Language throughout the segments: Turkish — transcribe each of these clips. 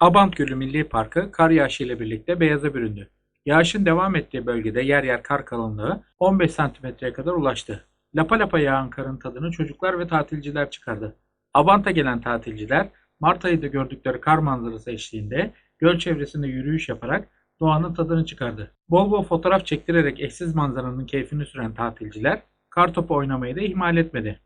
Abant Gölü Milli Parkı kar yağışı ile birlikte beyaza büründü. Yağışın devam ettiği bölgede yer yer kar kalınlığı 15 santimetreye kadar ulaştı. Lapa lapa yağan karın tadını çocuklar ve tatilciler çıkardı. Abant'a gelen tatilciler Mart ayında gördükleri kar manzarası eşliğinde göl çevresinde yürüyüş yaparak doğanın tadını çıkardı. Bol bol fotoğraf çektirerek eşsiz manzaranın keyfini süren tatilciler kar topu oynamayı da ihmal etmedi.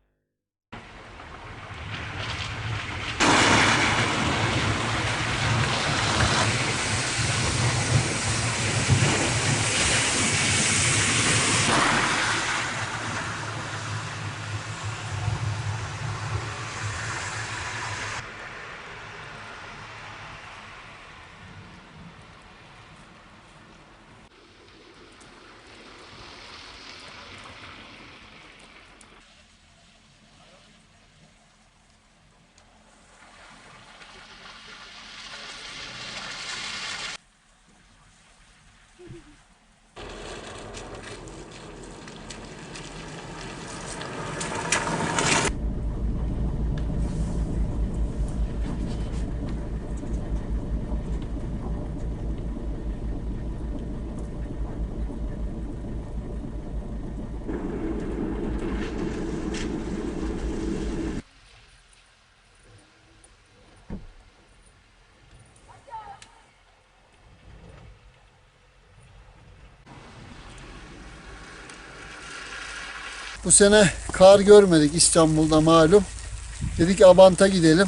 Bu sene kar görmedik İstanbul'da malum. Dedik Abant'a gidelim.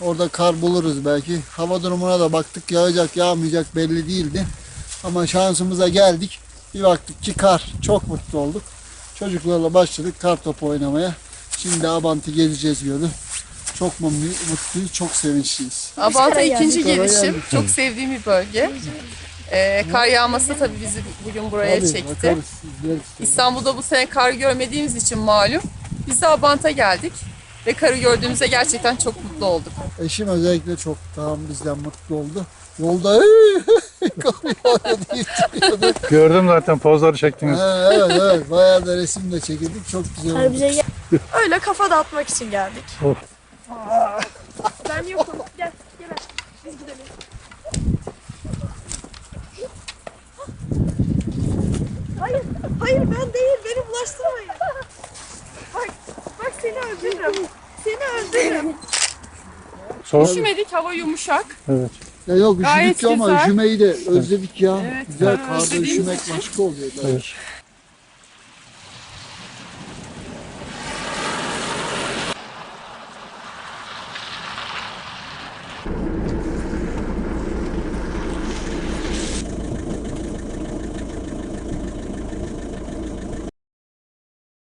Orada kar buluruz belki. Hava durumuna da baktık yağacak yağmayacak belli değildi. Ama şansımıza geldik. Bir baktık ki kar. Çok mutlu olduk. Çocuklarla başladık kar topu oynamaya. Şimdi Abant'ı gezeceğiz gölü. Çok mutluyuz, çok sevinçliyiz. Abant'a ikinci gelişim. Çok sevdiğim bir bölge. Ee, kar yağması tabii bizi bugün buraya Tabii, çekti. bakarız, izleriz. İstanbul'da bu sene kar görmediğimiz için malum. Biz de Abant'a geldik. Ve karı gördüğümüzde gerçekten çok mutlu olduk. Eşim özellikle çok daha bizden mutlu oldu. Yolda kalıyor duruyordu. Gördüm zaten pozları çektiniz. Ha, evet evet bayağı da resim de çekildik çok güzel oldu. bize gel. Öyle kafa dağıtmak için geldik. Of. Ben yokum. Gel, gel. Biz gidelim. Hayır, ben değil. Beni bulaştırmayın. Bak, bak seni öldürürüm. Seni öldürürüm. Soğuk. Üşümedik, hava yumuşak. Evet. Ya yok Gayet üşüdük ama güzel. üşümeyi de özledik ya. Evet, güzel ben karda özlediğim üşümek için. başka oluyor. Evet.